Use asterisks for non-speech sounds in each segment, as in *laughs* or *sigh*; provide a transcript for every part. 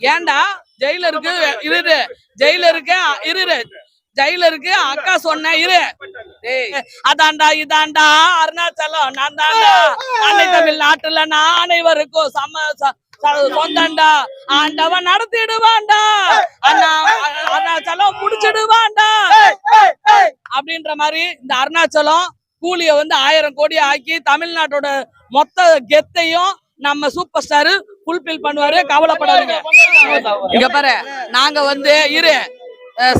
ஏன்டா? ஜெயிலருக்கு இரு ஜெயிலருக்கு இரு ஜெயிலருக்கு அக்கா சொன்ன இரு. டேய், அதான்டா இதான்டா. அருணாச்சலம் நான் அன்னை தமிழ் நாட்டுல நான் அனைவருக்கும் சம ச- ச- சொந்தம்டா. ஆண்டவன் நடத்திடுவான்டா. அருணாச்சலம் முடிச்சிடுவான்டா. அப்படின்ற மாதிரி இந்த அருணாச்சலம் கூலிய வந்து ஆயிரம் கோடி ஆக்கி தமிழ்நாட்டோட மொத்த கெத்தையும் நம்ம சூப்பர் ஸ்டார் ஃபுல்ஃபில் பண்ணுவாரு கவலைப்படாதீங்க. இங்க பாரு நாங்க வந்து இரு. அஹ்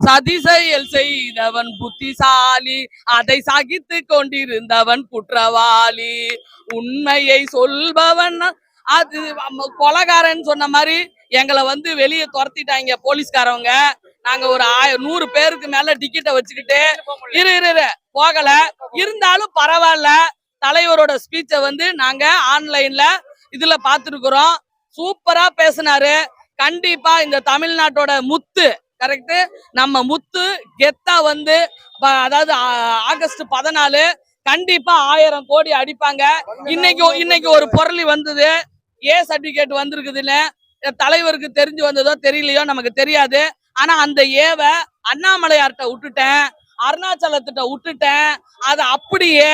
சதி செயல் செய்தவன் புத்திசாலி அதை சகித்து கொண்டிருந்தவன் குற்றவாளி. உண்மையை சொல்பவன் அது கொலகாரன்னு கொலகாரன் சொன்ன மாதிரி எங்களை வந்து வெளியே துரத்திட்டாங்க போலீஸ்காரவங்க. நாங்க ஒரு ஆயிரம் நூறு பேருக்கு மேல டிக்கெட்டை வச்சுக்கிட்டு இரு இரு இரு போகல. இருந்தாலும் பரவாயில்ல. தலைவரோட ஸ்பீச்சை வந்து நாங்க ஆன்லைன்ல இதுல பாத்துருக்குறோம். சூப்பரா பேசினாரு. கண்டிப்பா இந்த தமிழ்நாட்டோட முத்து கரெக்ட் நம்ம முத்து கெத்தா வந்து அதாவது ஆகஸ்ட் பதினாலு கண்டிப்பா ஆயிரம் கோடி அடிப்பாங்க. இன்னைக்கு இன்னைக்கு ஒரு பொருளி வந்தது. ஏ சர்டிபிகேட் வந்திருக்குதுன்னு தலைவருக்கு தெரிஞ்சு வந்ததோ தெரியலையோ நமக்கு தெரியாது. ஆனா அந்த ஏவ அண்ணாமலையார்கிட்ட விட்டுட்டேன். அருணாச்சலத்திட்ட விட்டுட்டேன். அது அப்படியே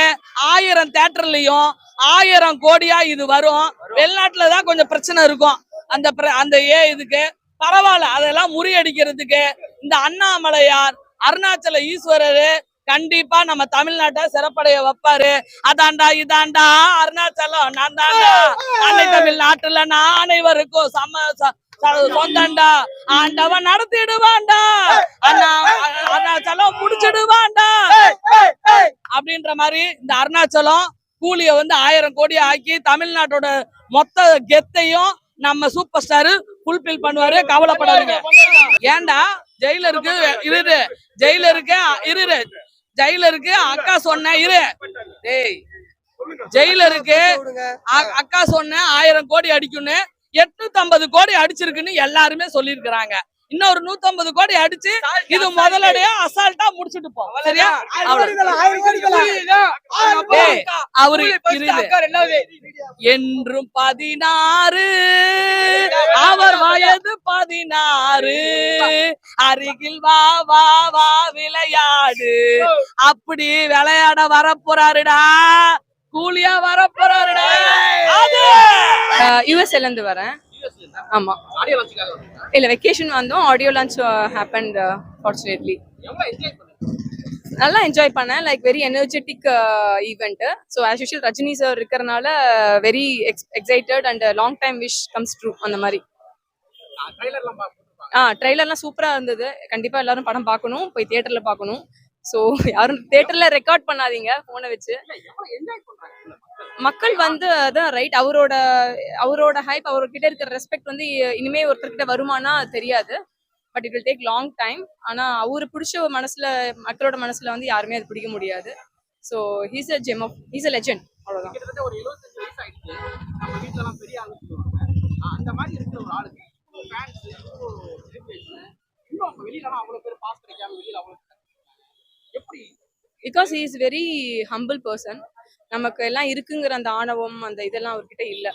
ஆயிரம் தேட்டர்லயும் ஆயிரம் கோடியா இது வரும். வெளிநாட்டுல தான் கொஞ்சம் பிரச்சனை இருக்கும். அந்த அந்த ஏ இதுக்கு. பரவாயில்ல அதெல்லாம் முறியடிக்கிறதுக்கு. இந்த அண்ணாமலையார் அருணாச்சல ஈஸ்வரரு கண்டிப்பா நம்ம தமிழ்நாட்டை சிறப்படைய வைப்பாரு. அதான்டா இதான்டா அருணாச்சலம் நான் தான்டா அன்னை தமிழ் நாட்டுல நான் அனைவருக்கும் சம ச- ச- சொந்தம்டா ஆண்டவன் நடத்திடுவான்டா அண்ணா அருணாச்சலம் முடிச்சிடுவான்டா அப்படின்ற மாதிரி இந்த அருணாச்சலம் கூலிய வந்து ஆயிரம் கோடி ஆக்கி தமிழ்நாட்டோட மொத்த கெத்தையும் நம்ம சூப்பர் ஸ்டார் ஃபுல்பில் பண்ணுவாரு. கவலைப்படாதீங்க. ஏன்டா ஜெயிலருக்கு இரு ஜெயிலருக்கு இரு ஜெயிலருக்கு அக்கா சொன்ன இரு. டேய் ஜெயிலருக்கு அக்கா சொன்ன ஆயிரம் கோடி அடிக்கும்னு எட்நூத்தி ஐம்பது கோடி அடிச்சிருக்குன்னு எல்லாருமே சொல்லியிருக்கிறாங்க. இன்னொரு நூத்தம்பது கோடி அடிச்சு இது முதலடியா அசால்ட்டா முடிச்சிட்டு போ. சரியா? அவரு. என்றும் பதினாறு அவர் வயது பதினாறு. அருகில் வா வா வா விளையாடு. அப்படி விளையாட வரப்போறாருடா. கூலியா வரப்போறாருடா. அது! யூஎஸ்ஏல இருந்து வரேன். ஆமா. இல்ல வெக்கேஷன் வந்தோம். ஆடியோ லான்ச் ஹேப்பன் ஃபார்ச்சுனேட்லி நல்லா என்ஜாய் பண்ணேன். Like very energetic event so as usual Rajini sir இருக்கிறனால very excited and long time wish comes true அந்த மாதிரி. ஆ ட்ரெய்லர்லாம் சூப்பரா இருந்தது. கண்டிப்பா எல்லாரும் படம் பார்க்கணும். போய் தியேட்டர்ல பார்க்கணும். ஸோ யாரும் தியேட்டர்ல ரெக்கார்ட் பண்ணாதீங்க போனை வச்சு. மக்கள்? வந்து அதான் ரைட் அவரோட அவரோட ஹைப் அவர்கிட்ட இருக்கிற ரெஸ்பெக்ட் வந்து இனிமே ஒருத்தர்கிட்ட வருமானா தெரியாது. But it will take long time ஆனா அவரு பிடிச்ச மனசுல மக்களோட மனசுல வந்து யாருமே அது பிடிக்க முடியாது. So he's a gem of he's a legend அவ்வளவுதான். கிட்டத்தட்ட ஒரு 75 வயசு ஆயிடுச்சு. நம்ம வீட்ல எல்லாம் பெரிய ஆளு சொல்லுவாங்க. ஆஹ் அந்த மாதிரி இருக்கிற ஒரு ஆளுக்கு ஃபேன்ஸ் இன்னும் அவங்க வெளியில அவ்வளவு பேர் பாஸ் கிடைக்காம வெளியில அவ்வளவு பேர் எப்படி? Because is very humble person நமக்கு எல்லாம் இருக்குங்கிற அந்த ஆணவம் அந்த இதெல்லாம் அவர்கிட்ட இல்லை.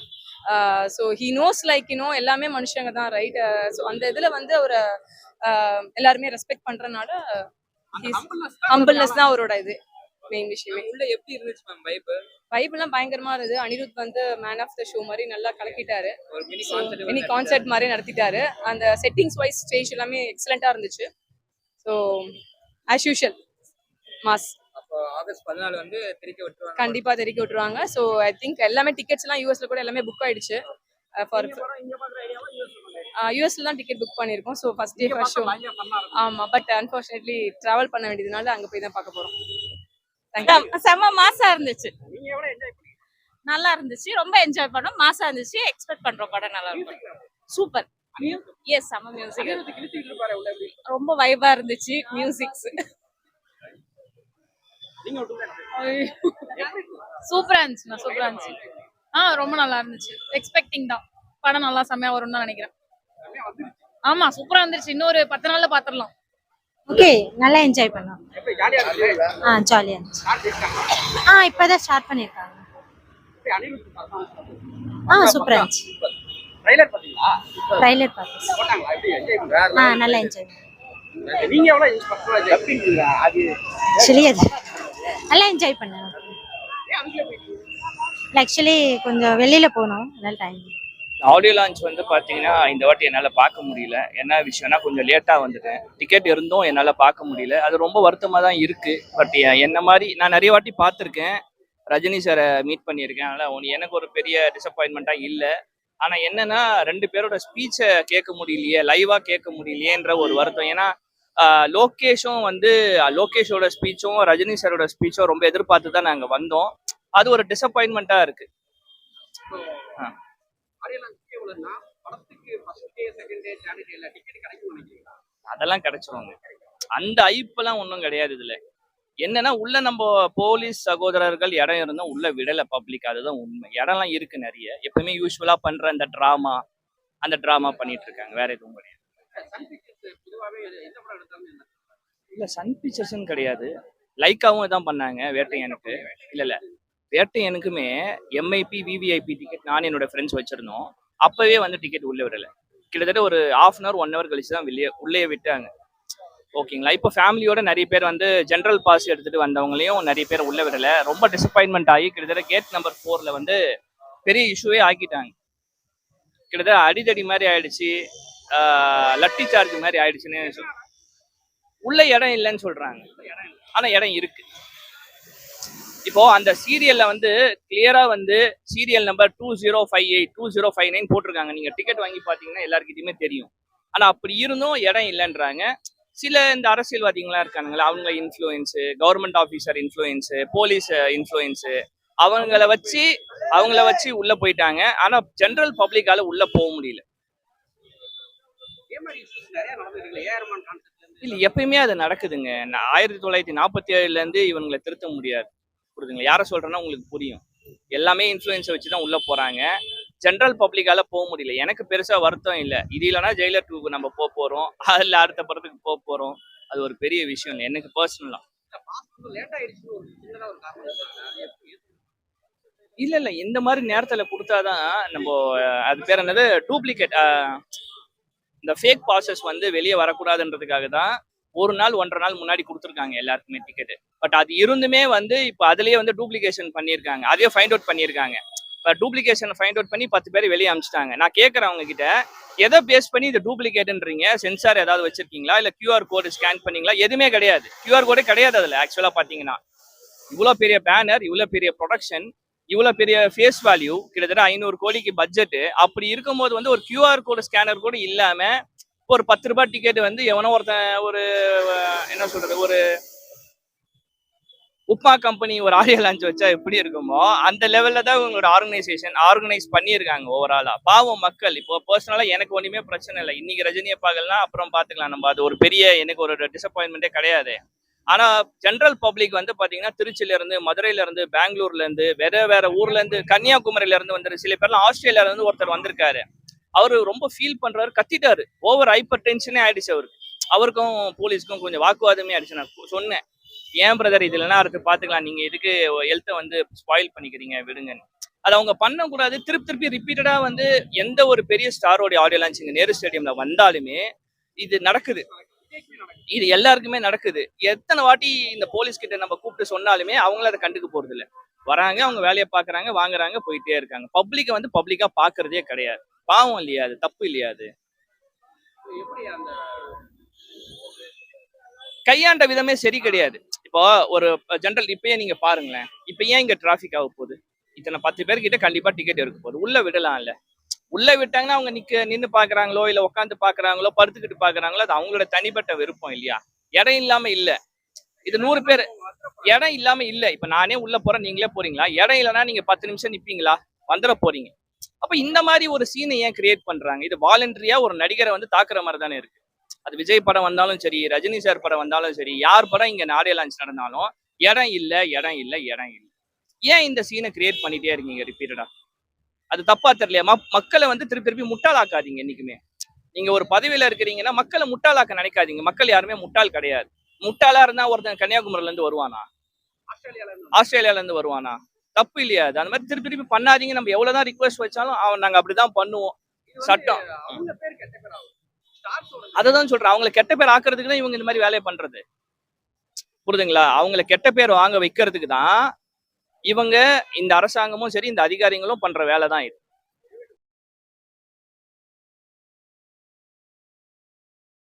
So he knows like you know எல்லாமே மனுஷங்க தான் ரைட் ஸோ அந்த இதில் வந்து அவரை எல்லாருமே ரெஸ்பெக்ட் பண்ணுறனால ஹம்பிள்னஸ் தான் அவரோட இது மெயின் விஷயமே. உள்ள எப்படி இருந்துச்சு மேம் வைப் வைப்லாம் பயங்கரமா இருந்தது. அனிருத் வந்து மேன் ஆஃப் த ஷோ மாதிரி நல்லா கலக்கிட்டாரு. மினி கான்சர்ட் மாதிரி நடத்திட்டாரு. அந்த செட்டிங்ஸ் வைஸ் ஸ்டேஜ் எல்லாமே எக்ஸலண்டா இருந்துச்சு. So as usual mass. அப்போ ஆகஸ்ட் பதினாலு வந்து திரிக்க விட்டுருவாங்க. கண்டிப்பா ஸோ ஐ திங்க் எல்லாமே டிக்கெட்ஸ் எல்லாம் யூஎஸ்ல கூட எல்லாமே புக் ஆயிடுச்சு. ஃபார் இங்க பாக்குற ஐடியாவா யூஸ் யூஎஸ்ல தான் டிக்கெட் புக் பண்ணியிருக்கோம். So first day first show ஆமா பட் அன்ஃபார்ச்சுனேட்லி டிராவல் பண்ண வேண்டியதுனால அங்க போய் தான் பார்க்க போறோம். தேங்க்யூ செம்ம மாசா இருந்துச்சு. நீங்க எவ்வளவு என்ஜாய் பண்ணீங்க? நல்லா இருந்துச்சு. ரொம்ப என்ஜாய் பண்ணோம். மாசா இருந்துச்சு. எக்ஸ்பெக்ட் பண்றோம் படம் நல்லா இருக்கும். சூப்பர் எஸ் செம்ம மியூசிக் ரொம்ப வைபா இருந்துச்சு. மியூசிக்ஸ் *laughs* சூப்பரா இருந்துச்சு சூப்பரா இருந்துச்சு. ஆ ரொம்ப நல்லா இருந்துச்சு. எக்ஸ்பெக்டிங் தான். படம் நல்லா செம்மையா வரும்னு தான் நினைக்கிறேன். ஆமா சூப்பரா இருந்துச்சு இன்னொரு பத்து நாள்ல பாத்துடலாம் ஓகே நல்லா என்ஜாய் பண்ணோம் ஜாலியா இருக்கு ஆ ஜாலியாக இருந்துச்சு. ஆ இப்போ தான் ஸ்டார்ட் performance? ஆ சூப்பராக இருந்துச்சு. ட்ரைலர் பாத்தீங்களா ட்ரைலர் பார்த்தேன். போட்டாங்களா? எப்படி என்ஜாய் பண்றாரு ஆ நல்லா என்ஜாய் நீங்க எவ்வளவு என்ஜாய் அது ஆக்சுவலி அது நல்லா என்ஜாய் பண்ணேன். ஆக்சுவலி கொஞ்சம் வெளியில போனோம் அதனால டைம் ஆடியோ லான்ச் வந்து பார்த்தீங்கன்னா இந்த வாட்டி என்னால் பார்க்க முடியல. என்ன விஷயம்னா கொஞ்சம் லேட்டாக வந்துட்டேன். டிக்கெட் இருந்தும் என்னால் பார்க்க முடியல. அது ரொம்ப வருத்தமாக தான் இருக்குது பட் என்ன மாதிரி நான் நிறைய வாட்டி பார்த்துருக்கேன். ரஜினி சாரை மீட் பண்ணியிருக்கேன். அதனால் ஒன்று எனக்கு ஒரு பெரிய டிசப்பாயின்மெண்ட்டாக இல்லை. ஆனால் என்னன்னா ரெண்டு பேரோட ஸ்பீச்சை கேட்க முடியலையே லைவாக கேட்க முடியலையேன்ற ஒரு வருத்தம். ஏன்னா லோகேஷும் வந்து லோகேஷோட ஸ்பீச்சும் ரஜினி சாரோட ஸ்பீச்சும் ரொம்ப எதிர்பார்த்து தான் நாங்கள் வந்தோம். அது ஒரு டிசப்பாயின்மெண்ட்டாக இருக்கு. அதெல்லாம் கிடைச்சிருவாங்க. அந்த ஐப்பெல்லாம் ஒன்றும் கிடையாது இதில். என்னன்னா உள்ள நம்ம போலீஸ் சகோதரர்கள் இடம் இருந்தால் உள்ள விடல பப்ளிக் அதுதான் உண்மை. இடம்லாம் இருக்கு நிறைய. எப்பவுமே யூஸ்வலா பண்ற அந்த ட்ராமா அந்த ட்ராமா பண்ணிட்டு இருக்காங்க. வேற எதுவும் கிடையாது. இல்லை இல்ல சன் பிக்சர்ஸ்னு கிடையாது. லைக்காவும் இதான் பண்ணாங்க வேட்டையனுக்கு இல்ல இல்ல. வேட்டையனுக்குமே எம்ஐபி விவிஐபி டிக்கெட் நான் என்னோட ஃப்ரெண்ட்ஸ் வச்சிருந்தோம். அப்பவே வந்து டிக்கெட் உள்ளே விடல. கிட்டத்தட்ட ஒரு half an hour one hour கழிச்சு தான் வெளியே உள்ளே விட்டாங்க. ஓகேங்களா இப்போ ஃபேமிலியோட நிறைய பேர் வந்து ஜென்ரல் பாஸ் எடுத்துட்டு வந்தவங்களையும் நிறைய பேர் உள்ளே விடல. ரொம்ப டிசப்பாயின்மெண்ட் ஆகி கிட்டத்தட்ட கேட் நம்பர் ஃபோரில் வந்து பெரிய இஷ்யூவே ஆக்கிட்டாங்க. கிட்டத்தட்ட அடிதடி மாதிரி ஆயிடுச்சு. லட்டி சார்ஜ் மாதிரி ஆயிடுச்சுன்னு உள்ள இடம் இல்லைன்னு சொல்றாங்க. ஆனா இடம் இருக்கு. இப்போ அந்த சீரியல்ல வந்து கிளியரா வந்து serial number two zero five eight two zero five nine போட்டிருக்காங்க. நீங்க டிக்கெட் வாங்கி பாத்தீங்கன்னா எல்லாருக்கிட்டையுமே தெரியும். ஆனா அப்படி இருந்தும் இடம் இல்லைன்றாங்க. சில இந்த அரசியல்வாதிகள்லாம் இருக்கானுங்களா அவங்க influence government officer influence police influence அவங்கள வச்சு அவங்கள வச்சு உள்ள போயிட்டாங்க. ஆனா ஜென்ரல் பப்ளிக்கால உள்ள போக முடியல இதே மாதிரி issues நிறைய நடந்துருக்கு ஏஆர்மான் கான்செப்ட்ல இருந்து இல்ல எப்பயுமே அது நடக்குதுங்க. நான் ஆயிரத்தி தொள்ளாயிரத்தி நாற்பத்தி ஏழுல இருந்து இவங்களை திருத்த முடியாது. புரியுதுங்களா? யாரை சொல்றேன்னா உங்களுக்கு புரியும். எல்லாமே இன்ஃப்ளூயன்ஸை வச்சு தான் உள்ள போறாங்க. ஜென்ரல் பப்ளிக்கால போக முடியல. எனக்கு பெருசா வருத்தம் இல்லை. இது இல்லைன்னா ஜெயிலர் டூக்கு நம்ம போக போறோம். அதில் அடுத்த படத்துக்கு போக போறோம். அது ஒரு பெரிய விஷயம் இல்லை. எனக்கு பர்சனலா? இல்ல இல்ல இந்த மாதிரி நேரத்துல கொடுத்தாதான் நம்ம அது பேர் என்னது? டூப்ளிகேட் இந்த ஃபேக் பாசஸ் வந்து வெளியே வரக்கூடாதுன்றதுக்காக தான் ஒரு நாள் ஒன்றரை நாள் முன்னாடி கொடுத்துருக்காங்க எல்லாருக்குமே டிக்கெட்டு பட் அது இருந்துமே வந்து இப்போ அதுலேயே வந்து டூப்ளிகேஷன் பண்ணியிருக்காங்க. அதையே ஃபைண்ட் அவுட் பண்ணியிருக்காங்க. இப்போ டூப்ளிகேஷன் ஃபைண்ட் அவுட் பண்ணி பத்து பேர் வெளியே அமிச்சிட்டாங்க. நான் கேட்குறேன் அவங்க கிட்ட எதை பேஸ் பண்ணி இது டூப்ளிகேட்டுன்றீங்க சென்சார் ஏதாவது வச்சிருக்கீங்களா? இல்லை கியூஆர் கோடு ஸ்கேன் பண்ணீங்களா? எதுவுமே கிடையாது. கியூஆர் கோடே கிடையாது அதில் ஆக்சுவலாக பார்த்தீங்கன்னா. இவ்வளோ பெரிய பேனர் இவ்வளோ பெரிய ப்ரொடக்ஷன் இவ்வளோ பெரிய ஃபேஸ் வேல்யூ கிட்டத்தட்ட ஐநூறு கோடிக்கு பட்ஜெட் அப்படி இருக்கும்போது வந்து ஒரு கியூஆர் கோடு ஸ்கேனர் கூட இல்லாம இப்போ ஒரு பத்து ரூபாய் டிக்கெட் வந்து எவனோ ஒருத்தன் ஒரு என்ன சொல்றது ஒரு உப்மா கம்பெனி ஒரு ஆடியோ லான்ச் வச்சா எப்படி இருக்குமோ அந்த லெவல்ல தான் உங்களோட ஆர்கனைசேஷன் ஆர்கனைஸ் பண்ணியிருக்காங்க ஓவராலா பாவம் மக்கள். இப்போ பர்சனலா எனக்கு ஒண்ணுமே பிரச்சனை இல்லை. இன்னைக்கு ரஜினியை பார்க்கலாம் அப்புறம் பாத்துக்கலாம் நம்ம அது ஒரு பெரிய எனக்கு ஒரு டிசப்பாயின்மெண்ட்டே கிடையாது. ஆனா ஜென்ரல் பப்ளிக் வந்து பாத்தீங்கன்னா திருச்சியில இருந்து மதுரையில இருந்து பெங்களூர்ல இருந்து வேற வேற ஊர்ல இருந்து கன்னியாகுமரியில இருந்து வந்துரு சில பேர்லாம் ஆஸ்திரேலியால இருந்து ஒருத்தர் வந்திருக்காரு. அவரு ரொம்ப ஃபீல் பண்றாரு கத்திட்டாரு. ஓவர் ஹைப்பர் டென்ஷனே ஆயிடுச்சு அவருக்கு அவருக்கும் போலீஸ்க்கும் கொஞ்சம் வாக்குவாதமே ஆயிடுச்சு. நான் சொன்னேன். ஏன் பிரதர் இது இல்லைன்னா அடுத்து பாத்துக்கலாம். நீங்க எதுக்கு ஹெல்த்தை வந்து ஸ்பாயில் பண்ணிக்கிறீங்க விடுங்கன்னு. அது அவங்க பண்ணக்கூடாது. திருப்பி திருப்பி ரிப்பீட்டடா வந்து எந்த ஒரு பெரிய ஸ்டாரோட ஆடியோ லான்ச் இங்க நேரு ஸ்டேடியம்ல வந்தாலுமே இது நடக்குது. இது எல்லாருக்குமே நடக்குது. எத்தனை வாட்டி இந்த போலீஸ் கிட்ட நம்ம கூப்பிட்டு சொன்னாலுமே அவங்கள அதை கண்டுக்க போறது இல்லை வராங்க அவங்க வேலையை பாக்குறாங்க வாங்குறாங்க போயிட்டே இருக்காங்க. பப்ளிக்கை வந்து பப்ளிக்கா பாக்குறதே கிடையாது. பாவம் இல்லையா அது? தப்பு இல்லையா அது? அந்த கையாண்ட விதமே சரி கிடையாது. இப்போ ஒரு ஜென்ரல் இப்பயே நீங்க பாருங்களேன். இப்ப ஏன் இங்க டிராபிக் ஆக போகுது? இத்தனை பத்து பேர்கிட்ட கண்டிப்பா டிக்கெட் இருக்க போகுது. உள்ள விடலாம்ல. உள்ள விட்டாங்கன்னா அவங்க நிக்க நின்னு பாக்குறாங்களோ இல்ல உட்காந்து பாக்குறாங்களோ படுத்துக்கிட்டு பாக்குறாங்களோ அது அவங்களோட தனிப்பட்ட விருப்பம் இல்லையா? இடம் இல்லாம இல்ல. இது நூறு பேர் இடம் இல்லாம இல்ல. இப்ப நானே உள்ள போறேன் நீங்களே போறீங்களா? இடம் இல்லைன்னா நீங்க பத்து நிமிஷம் நிப்பீங்களா? வந்துட போறீங்க. அப்ப இந்த மாதிரி ஒரு சீனை ஏன் கிரியேட் பண்றாங்க? இது வாலண்டரியா ஒரு நடிகரை வந்து தாக்குற மாதிரி தானே இருக்கு. அது விஜய் படம் வந்தாலும் சரி ரஜினி சார் படம் வந்தாலும் சரி யார் படம் இங்க நாடே லான்ச் நடந்தாலும் இடம் இல்ல இடம் இல்ல இடம் இல்ல. ஏன் இந்த சீனை கிரியேட் பண்ணிட்டே இருக்கீங்க ரிப்பீட்டடா அது தப்பா தெரியலையா மக்களை வந்து திருப்பி திருப்பி முட்டாளாக்காதீங்க இன்னைக்குமே நீங்க ஒரு பதவியில இருக்கிறீங்கன்னா மக்களை முட்டாளாக்க நினைக்காதீங்க. மக்கள் யாருமே முட்டாள் கிடையாது. முட்டாளா இருந்தா ஒருத்தன் கன்னியாகுமரில இருந்து வருவானா? ஆஸ்திரேலியால இருந்து வருவானா? தப்பு இல்லையா அது? அந்த மாதிரி திருப்பி திருப்பி பண்ணாதீங்க. நம்ம எவ்வளவுதான் ரிக்வஸ்ட் வச்சாலும் அவன் நாங்க அப்படிதான் பண்ணுவோம். சட்டம். அததான் சொல்றேன். அவங்களை கெட்ட பேர் ஆக்குறதுக்கு தான் இவங்க இந்த மாதிரி வேலையை பண்றது. புரியுதுங்களா? அவங்களை கெட்ட பேர் வாங்க வைக்கிறதுக்கு தான் இவங்க இந்த அரசாங்கமும் சரி இந்த அதிகாரிகளும் பண்ற வேலை தான் இது.